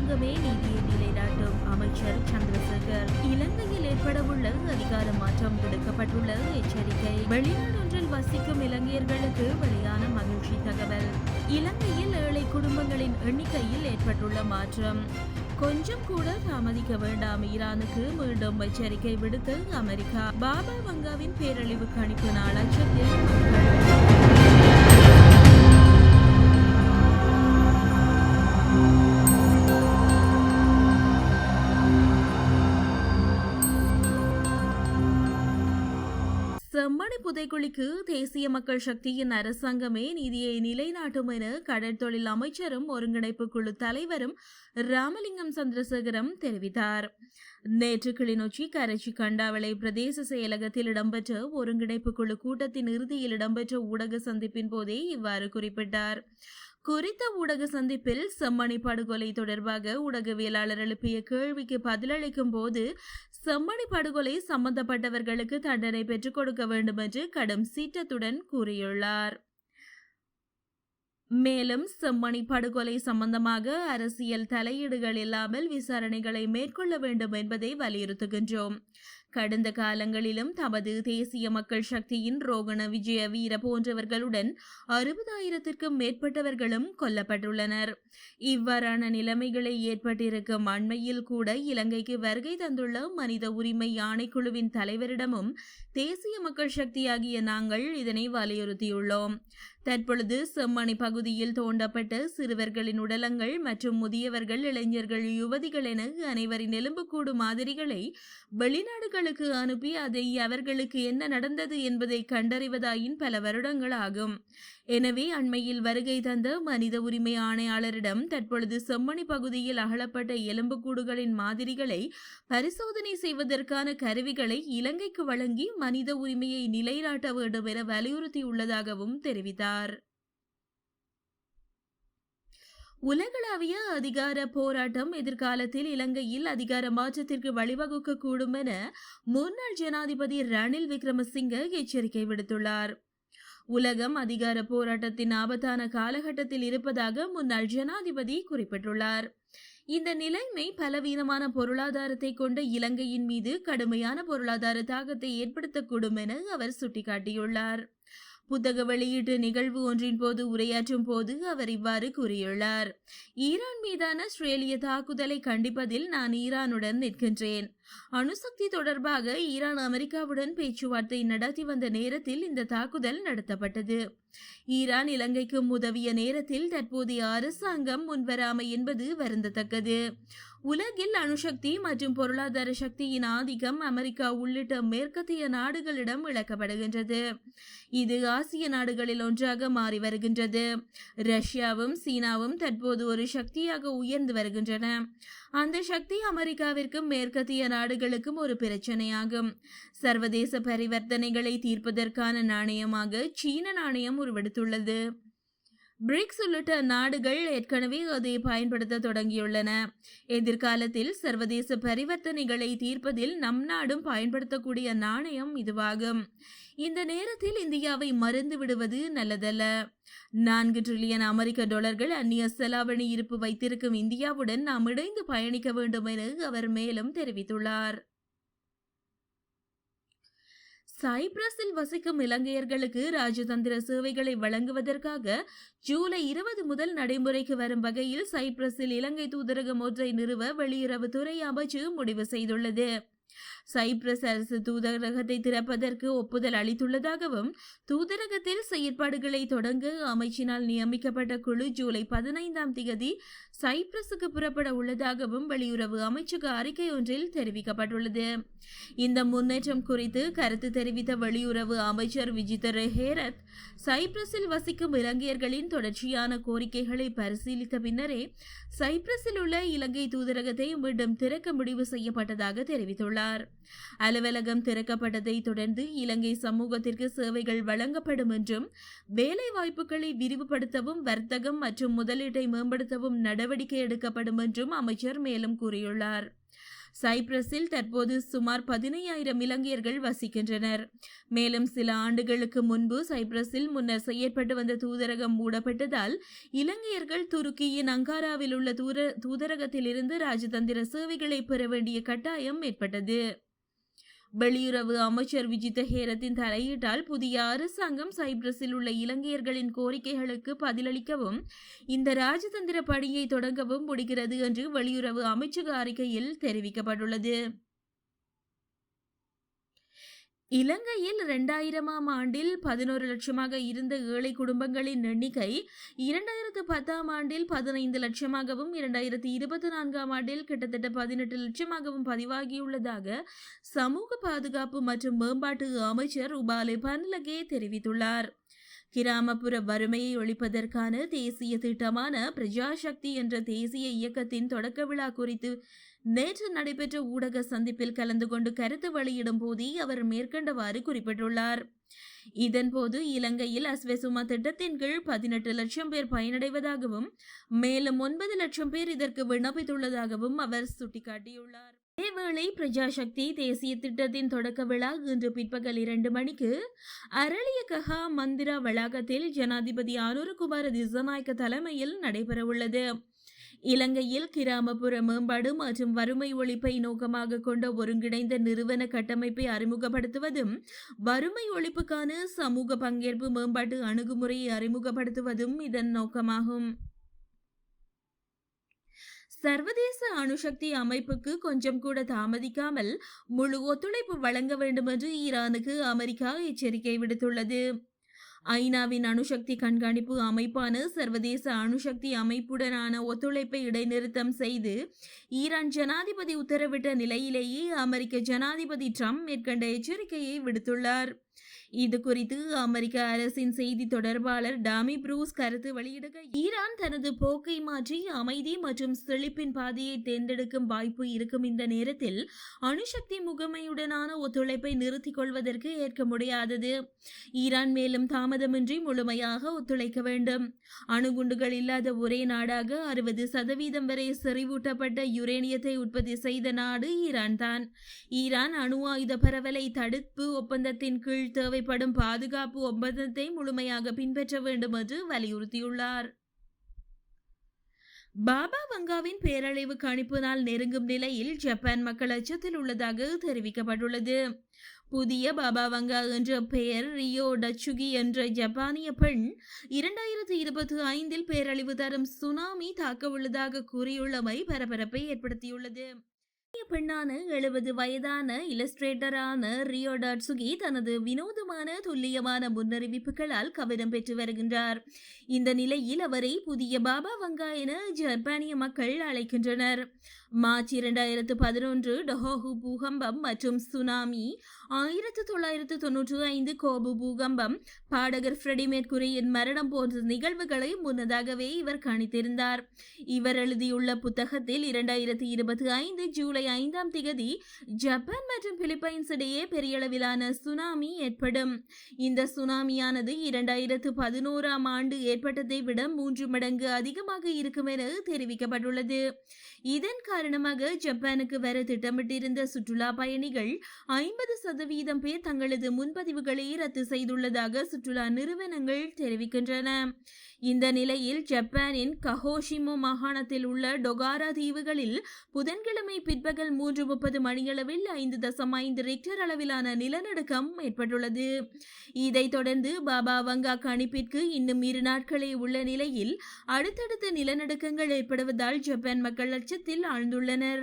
அரசாங்கமே நீதியை நிலைநாட்டும் அமைச்சர் சந்திரசேகர். இலங்கையில் ஏற்படவுள்ள அதிகார மாற்றம் விடுக்கப்பட்டுள்ள எச்சரிக்கை. வெளிநாடொன்றில் வசிக்கும் இலங்கையர்களுக்கு வெளியான மகிழ்ச்சி தகவல். இலங்கையில் ஏழை குடும்பங்களின் எண்ணிக்கையில் ஏற்பட்டுள்ள மாற்றம். கொஞ்சம் கூட தாமதிக்க வேண்டாம். ஈரானுக்கு மீண்டும் எச்சரிக்கை விடுத்து அமெரிக்கா. பாபா வங்காவின் பேரழிவு கணிப்பு நாள் மக்கள் செம்மணி புதைக்குழிக்கு தேசிய மக்கள் சக்தியின் அரசாங்கமே நிதியை நிலைநாட்டும் என கடற்தொழில் அமைச்சரும் ஒருங்கிணைப்பு குழு தலைவரும் ராமலிங்கம் சந்திரசேகரம் தெரிவித்தார். நேற்று கிளிநொச்சி கரைச்சி கண்டாவளை பிரதேச செயலகத்தில் இடம்பெற்ற ஒருங்கிணைப்பு குழு கூட்டத்தின் இறுதியில் இடம்பெற்ற ஊடக சந்திப்பின் போதே இவ்வாறு குறிப்பிட்டார். குறித்த ஊடக சந்திப்பில் செம்மணி படுகொலை தொடர்பாக ஊடகவியலாளர் எழுப்பிய கேள்விக்கு பதிலளிக்கும் போது செம்மணி படுகொலை சம்பந்தப்பட்டவர்களுக்கு தண்டனை பெற்றுக் கொடுக்க வேண்டும் என்று கடும் சீற்றத்துடன் கூறியுள்ளார். மேலும் செம்மணி படுகொலை சம்பந்தமாக அரசியல் தலையீடுகள் இல்லாமல் விசாரணைகளை மேற்கொள்ள வேண்டும் என்பதை வலியுறுத்துகின்றோம். கடந்த காலங்களிலும் தமது தேசிய மக்கள் சக்தியின் ரோகண விஜய வீர போன்றவர்களுடன் அறுபதாயிரத்திற்கும் மேற்பட்டவர்களும் கொல்லப்பட்டுள்ளனர். இவ்வாறான நிலைமைகளை ஏற்பட்டிருக்கும் அண்மையில் கூட இலங்கைக்கு வருகை தந்துள்ள மனித உரிமை ஆணைக்குழுவின் தலைவரிடமும் தேசிய மக்கள் சக்தியாகிய நாங்கள் இதனை வலியுறுத்தியுள்ளோம். தற்பொழுது செம்மணி பகுதியில் தோண்டப்பட்ட சிறுவர்களின் உடலங்கள் மற்றும் முதியவர்கள் இளைஞர்கள் யுவதிகள் என அனைவரின் எலும்புக்கூடு மாதிரிகளை வெளிநாடுகளுக்கு அனுப்பி அதை அவர்களுக்கு என்ன நடந்தது என்பதை கண்டறிவதாயின் பல வருடங்கள் ஆகும் எனவே அண்மையில் வருகை தந்த மனித உரிமை ஆணையாளரிடம் தற்பொழுது செம்மணி பகுதியில் அகலப்பட்ட எலும்புக்கூடுகளின் மாதிரிகளை பரிசோதனை செய்வதற்கான கருவிகளை இலங்கைக்கு வழங்கி மனித உரிமையை நிலைநாட்ட வேண்டும் என வலியுறுத்தியுள்ளதாகவும் தெரிவித்தார். உலகளாவிய அதிகார போராட்டம் எதிர்காலத்தில் இலங்கையில் அதிகார மாற்றத்திற்கு வழிவகுக்கக்கூடும் என முன்னாள் ஜனாதிபதி ரணில் விக்ரமசிங்க எச்சரிக்கை விடுத்துள்ளார். உலகம் அதிகார போராட்டத்தின் ஆபத்தான காலகட்டத்தில் இருப்பதாக முன்னாள் ஜனாதிபதி குறிப்பிட்டுள்ளார். இந்த நிலைமை பலவீனமான பொருளாதாரத்தை கொண்ட இலங்கையின் மீது கடுமையான பொருளாதார தாக்கத்தை ஏற்படுத்தக்கூடும் என அவர் சுட்டிக்காட்டியுள்ளார். புத்தக வெளியீட்டு நிகழ்வு ஒன்றின் போது உரையாற்றும் போது அவர் இவ்வாறு கூறியுள்ளார். ஈரான் மீதான ஆஸ்திரேலிய தாக்குதலை கண்டிப்பதில் நான் ஈரானுடன் நிற்கின்றேன். அணுசக்தி தொடர்பாக ஈரான் அமெரிக்காவுடன் பேச்சுவார்த்தை நடத்தி வந்த நேரத்தில் இந்த தாக்குதல் நடத்தப்பட்டது. ஈரான் இலங்கைக்கும் உதவிய நேரத்தில் தற்போதைய அரசாங்கம் முன்வராமை என்பது வருந்தத்தக்கது. உலகில் அணுசக்தி மற்றும் பொருளாதார சக்தியின் ஆதிக்கம் அமெரிக்கா உள்ளிட்ட மேற்கத்திய நாடுகளிடம் இழக்கப்படுகின்றது இது ஆசிய நாடுகளில் ஒன்றாக மாறி வருகின்றது. ரஷ்யாவும் சீனாவும் தற்போது ஒரு சக்தியாக உயர்ந்து வருகின்றன. அந்த சக்தி அமெரிக்காவிற்கும் மேற்கத்திய நாடுகளுக்கும் ஒரு பிரச்சனையாகும். சர்வதேச பரிவர்த்தனைகளை தீர்ப்பதற்கான நாணயமாக சீன நாணயம் உருவெடுத்துள்ளது. பிரிக்ஸ் உள்ளிட்ட நாடுகள் ஏற்கனவே அதை பயன்படுத்த தொடங்கியுள்ளன. எதிர்காலத்தில் சர்வதேச பரிவர்த்தனைகளை தீர்ப்பதில் நம் நாடும் பயன்படுத்தக்கூடிய நாணயம் இதுவாகும். இந்த நேரத்தில் இந்தியாவை மறந்து விடுவது நல்லதல்ல. நான்கு டிரில்லியன் அமெரிக்க டாலர்கள் அந்நிய செலாவணி இருப்பு வைத்திருக்கும் இந்தியாவுடன் நாம் இணைந்து பயணிக்க வேண்டும் என அவர் மேலும் தெரிவித்துள்ளார். சைப்ரஸில் வசிக்கும் இலங்கையர்களுக்கு ராஜதந்திர சேவைகளை வழங்குவதற்காக ஜூலை இருபது முதல் நடைமுறைக்கு வரும் வகையில் சைப்ரஸில் இலங்கை தூதரகம் ஒன்றை நிறுவ வெளியுறவுத்துறை அமைச்சு முடிவு செய்துள்ளது. சைப்ரஸ் அரசு தூதரகத்தை திறப்பதற்கு ஒப்புதல் அளித்துள்ளதாகவும் தூதரகத்தில் செயற்பாடுகளை தொடங்க அமைச்சினால் நியமிக்கப்பட்ட குழு ஜூலை பதினைந்தாம் தேதி சைப்ரஸுக்கு புறப்பட உள்ளதாகவும் வெளியுறவு அமைச்சக அறிக்கை ஒன்றில் தெரிவிக்கப்பட்டுள்ளது. இந்த முன்னேற்றம் குறித்து கருத்து தெரிவித்த வெளியுறவு அமைச்சர் விஜித ஹேரத் சைப்ரஸில் வசிக்கும் இலங்கையர்களின் தொடர்ச்சியான கோரிக்கைகளை பரிசீலித்த பின்னரே சைப்ரஸில் உள்ள இலங்கை தூதரகத்தை மீண்டும் திறக்க முடிவு செய்யப்பட்டதாக தெரிவித்துள்ளார். அலுவலகம் திறக்கப்பட்டதை தொடர்ந்து இலங்கை சமூகத்திற்கு சேவைகள் வழங்கப்படும் என்றும் வேலை வாய்ப்புகளை விரிவுபடுத்தவும் வர்த்தகம் மற்றும் முதலீட்டை மேம்படுத்தவும் நடவடிக்கை எடுக்கப்படும் என்றும் அமைச்சர் மேலும் கூறியுள்ளார். சைப்ரஸில் தற்போது சுமார் பதினையாயிரம் இலங்கையர்கள் வசிக்கின்றனர். மேலும் சில ஆண்டுகளுக்கு முன்பு சைப்ரஸில் முன்னர் செயற்பட்டு வந்த தூதரகம் மூடப்பட்டதால் இலங்கையர்கள் துருக்கியின் அங்காராவில் உள்ள தூர தூதரகத்திலிருந்து ராஜதந்திர சேவைகளை பெற வேண்டிய கட்டாயம் ஏற்பட்டது. வெளியுறவு அமைச்சர் விஜித ஹேரத்தின் தலையீட்டால் புதிய அரசாங்கம் சைப்ரஸில் உள்ள இலங்கையர்களின் கோரிக்கைகளுக்கு பதிலளிக்கவும் இந்த ராஜதந்திர பணியை தொடங்கவும் முடிகிறது என்று வெளியுறவு அமைச்சக அறிக்கையில் தெரிவிக்கப்பட்டுள்ளது. இலங்கையில் இரண்டாயிரமாம் ஆண்டில் பதினோரு லட்சமாக இருந்த ஏழை குடும்பங்களின் எண்ணிக்கை இரண்டாயிரத்து பத்தாம் ஆண்டில் பதினைந்து லட்சமாகவும் இரண்டாயிரத்து இருபத்தி நான்காம் ஆண்டில் கிட்டத்தட்ட பதினெட்டு லட்சமாகவும் பதிவாகியுள்ளதாக சமூக பாதுகாப்பு மற்றும் மேம்பாட்டு அமைச்சர் உபாலே பன்லகே தெரிவித்துள்ளார். கிராமப்புற வறுமையை ஒழிப்பதற்கான தேசிய திட்டமான பிரஜாசக்தி என்ற தேசிய இயக்கத்தின் தொடக்க விழா குறித்து நேற்று நடைபெற்ற ஊடக சந்திப்பில் கலந்து கொண்டு கருத்து வெளியிடும் போதே அவர் மேற்கண்டவாறு குறிப்பிட்டுள்ளார். இதன்போது இலங்கையில் அஸ்வெசுமா திட்டத்தின் கீழ் பதினெட்டு லட்சம் பேர் பயனடைவதாகவும் மேலும் ஒன்பது லட்சம் பேர் இதற்கு விண்ணப்பித்துள்ளதாகவும் அவர் சுட்டிக்காட்டியுள்ளார். இதேவேளை பிரஜாசக்தி தேசிய திட்டத்தின் தொடக்க விழா இன்று பிற்பகல் இரண்டு மணிக்கு அரளியகஹா மந்திரா வளாகத்தில் ஜனாதிபதி ஆனூரகுமார திசநாயக்க தலைமையில் நடைபெறவுள்ளது. இலங்கையில் கிராமப்புற மேம்பாடு மற்றும் வறுமை ஒழிப்பை நோக்கமாக கொண்ட ஒருங்கிணைந்த நிறுவன கட்டமைப்பை அறிமுகப்படுத்துவதும் வறுமை ஒழிப்புக்கான சமூக பங்கேற்பு மேம்பாட்டு அணுகுமுறையை அறிமுகப்படுத்துவதும் இதன் நோக்கமாகும். சர்வதேச அணுசக்தி அமைப்புக்கு கொஞ்சம் கூட தாமதிக்காமல் முழு ஒத்துழைப்பு வழங்க வேண்டும் என்று ஈரானுக்கு அமெரிக்கா எச்சரிக்கை விடுத்துள்ளது. ஐநாவின் அணுசக்தி கண்காணிப்பு அமைப்பான சர்வதேச அணுசக்தி அமைப்புடனான ஒத்துழைப்பை இடைநிறுத்தம் செய்து ஈரான் ஜனாதிபதி உத்தரவிட்ட நிலையிலேயே அமெரிக்க ஜனாதிபதி ட்ரம்ப் மேற்கண்ட எச்சரிக்கையை விடுத்துள்ளார். இது குறித்து அமெரிக்க அரசின் செய்தி தொடர்பாளர் டாமி ப்ரூஸ் கருத்து வெளியிடுக. ஈரான் தனது போக்கை மாற்றி அமைதி மற்றும் செழிப்பின் பாதையை தேர்ந்தெடுக்கும் வாய்ப்பு இருக்கும் இந்த நேரத்தில் அணுசக்தி முகமையுடனான ஒத்துழைப்பை நிறுத்திக் கொள்வதற்கு ஏற்க முடியாதது. ஈரான் மேலும் தாமதமின்றி முழுமையாக ஒத்துழைக்க வேண்டும். அணுகுண்டுகள் இல்லாத ஒரே நாடாக அறுபது சதவீதம் வரை செறிவூட்டப்பட்ட யுரேனியத்தை உற்பத்தி செய்த நாடு ஈரான் தான். ஈரான் அணு ஆயுத பரவலை தடுப்பு ஒப்பந்தத்தின் கீழ் தேவை தேவைப்படும் பாதுகாப்பு ஒப்பந்தத்தை முழுமையாக பின்பற்ற வேண்டும் என்று வலியுறுத்தியுள்ளார். பாபா வங்காவின் பேரழிவு கணிப்பு நாள் நெருங்கும் நிலையில் ஜப்பான் மக்கள் அச்சத்தில் உள்ளதாக தெரிவிக்கப்பட்டுள்ளது. புதிய பாபா வங்கா என்ற பெயர் ரியோ டச்சுகி என்ற ஜப்பானிய பெண் இரண்டாயிரத்தி இருபத்தி ஐந்தில் பேரழிவு தரும் சுனாமி தாக்க உள்ளதாக கூறியுள்ளமை பரபரப்பை ஏற்படுத்தியுள்ளது. பெண்ணான எழுபது வயதான இலஸ்ட்ரேட்டரான ரியோ டாட்சுகி தனது வினோதமான துல்லியமான முன்னறிவிப்புகளால் கவனம் பெற்று வருகின்றார். இந்த நிலையில் அவரை புதிய பாபா வங்கா என ஜப்பானிய மக்கள் அழைக்கின்றனர். மார்ச் இரண்டாயிரத்து பதினொன்று டொஹோஹு பூகம்பம் மற்றும் சுனாமி ஆயிரத்து தொள்ளாயிரத்து தொன்னூற்று ஐந்து கோபு பூகம்பம். பாடகர் ஃப்ரெடி மேற்குரியின் மரணம் போன்ற நிகழ்வுகளை முன்னதாகவே இவர் கணித்திருந்தார். இவர் எழுதியுள்ள புத்தகத்தில் இரண்டாயிரத்தி இருபத்தி ஐந்து ஜூலை ஐந்தாம் திகதி ஜப்பான் மற்றும் பிலிப்பைன்ஸ் இடையே பெரியளவிலான சுனாமி ஏற்படும். இந்த சுனாமியானது இரண்டாயிரத்து பதினோராம் ஆண்டு ஏற்பட்டதை விட மூன்று மடங்கு அதிகமாக இருக்கும் என தெரிவிக்கப்பட்டுள்ளது. இதன் காரணமாக ஜப்பானுக்கு வர திட்டமிட்டிருந்த சுற்றுலா பயணிகள் ஐம்பது சதவீதம் பேர் தங்களது முன்பதிவுகளை ரத்து செய்துள்ளதாக சுற்றுலா நிறுவனங்கள் தெரிவிக்கின்றன. இந்த நிலையில் ஜப்பானின் கஹோஷிமோ மாகாணத்தில் உள்ள டொகாரா தீவுகளில் புதன்கிழமை பிற்பகல் மூன்று முப்பது மணியளவில் ஐந்து தசம் ஐந்து ரிக்டர் அளவிலான நிலநடுக்கம் ஏற்பட்டுள்ளது. இதைத் தொடர்ந்து பாபா வங்கா கணிப்பிற்கு இன்னும் இரு நாட்களே உள்ள நிலையில் அடுத்தடுத்த நிலநடுக்கங்கள் ஏற்படுவதால் ஜப்பான் மக்கள் அச்சத்தில் আন্দোলনের